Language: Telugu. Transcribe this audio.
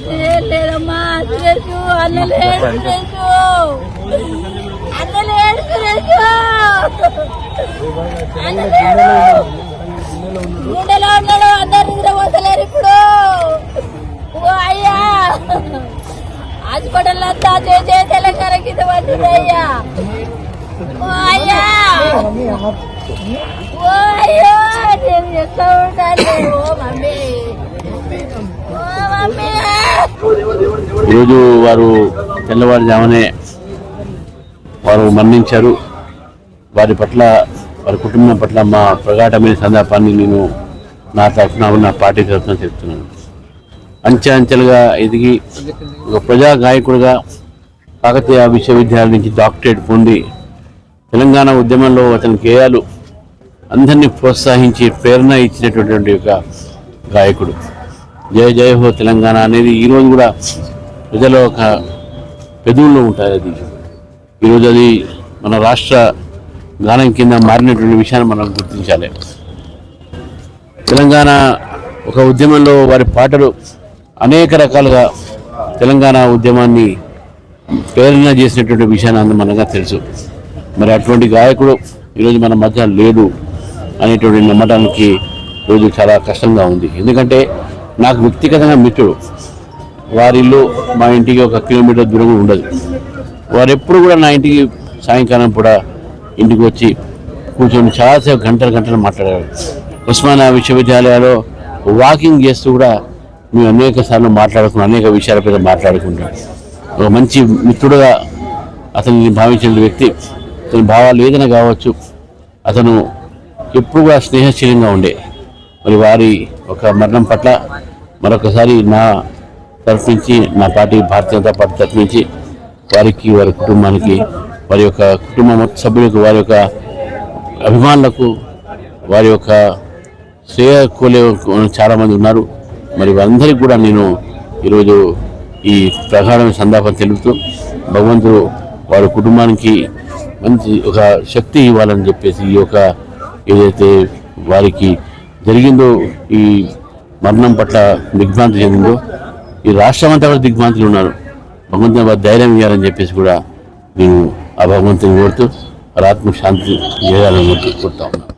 లేదమ్మా సురేష్ అన్న లేడు సురేష్ అన్న లేడు సురేష్ అన్న లేడు గుండెలో ఉన్నాడు అందరు నిద్రపోతలేరు ఇప్పుడు అయ్యా హాస్పిటల్ అంతా చేసే తెలంగాణ కింద పడుతుంది అయ్యా! ఓ అయ్యా! ఓ అయ్యో! నేను ఎక్కడ ఉంటాను? ఓ మమ్మీ! ఓ మమ్మీ! ఈరోజు వారు తెల్లవారుజామునే వారు మరణించారు. వారి పట్ల వారి కుటుంబం పట్ల మా ప్రగాఢమైన సందర్భాన్ని నేను నా తరఫున నా పార్టీ తరఫున చెప్తున్నాను అంచె అంచెలుగా ఎదిగి ఒక ప్రజా గాయకుడిగా కాకతీయ విశ్వవిద్యాలయం నుంచి డాక్టరేట్ పొంది తెలంగాణ ఉద్యమంలో అతని గేయాలు అందరినీ ప్రోత్సహించి ప్రేరణ ఇచ్చినటువంటి ఒక గాయకుడు. జయ జయ హో తెలంగాణ అనేది ఈరోజు కూడా ప్రజల ఒక పెదవుల్లో ఉంటాయి అది. ఈరోజు అది మన రాష్ట్ర గానం కింద మారినటువంటి విషయాన్ని మనం గుర్తించాలి. తెలంగాణ ఒక ఉద్యమంలో వారి పాటలు అనేక రకాలుగా తెలంగాణ ఉద్యమాన్ని ప్రేరణ చేసినటువంటి విషయాన్ని అందరం మనగా తెలుసు. మరి అటువంటి గాయకుడు ఈరోజు మన మధ్య లేడు అనేటువంటి నమ్మటానికి రోజు చాలా కష్టంగా ఉంది. ఎందుకంటే నాకు వ్యక్తిగతంగా మిత్రుడు. వారి ఇల్లు మా ఇంటికి ఒక కిలోమీటర్ దూరం ఉండదు. వారు ఎప్పుడు కూడా నా ఇంటికి సాయంకాలం కూడా ఇంటికి వచ్చి కూర్చొని చాలాసేపు గంటలు గంటలు మాట్లాడారు. ఉస్మానియా విశ్వవిద్యాలయాల్లో వాకింగ్ చేస్తూ కూడా మేము అనేక సార్లు మాట్లాడుకున్నాం అనేక విషయాల మీద మాట్లాడుకుంటాం. ఒక మంచి మిత్రుడుగా అతన్ని భావించిన వ్యక్తి అతని భావాలు ఏదైనా కావచ్చు అతను ఎప్పుడు కూడా స్నేహశీలంగా ఉండే. మరి వారి ఒక మరణం పట్ల మరొకసారి నా తరఫు నుంచి నా పార్టీ భారతీయ జనతా పార్టీ తరఫు నుంచి వారికి వారి కుటుంబానికి వారి యొక్క కుటుంబ సభ్యులకు వారి యొక్క అభిమానులకు వారి యొక్క శ్రేయ కోలే చాలామంది ఉన్నారు. మరి వారందరికీ కూడా నేను ఈరోజు ఈ ప్రగాఢమైన సందాపం తెలుపుతూ భగవంతుడు వారి కుటుంబానికి మంచి ఒక శక్తి ఇవ్వాలని చెప్పేసి ఈ యొక్క ఏదైతే వారికి జరిగిందో ఈ మరణం పట్ల దిగ్భ్రాంతి చెందిందో ఈ రాష్ట్రం అంతా కూడా దిగ్భ్రాంతులు ఉన్నారు. భగవంతుని ధైర్యం ఇవ్వాలని చెప్పేసి కూడా మేము ఆ భగవంతుని కోరుతూ వారి శాంతి చేయాలని కోరుతా ఉన్నాం.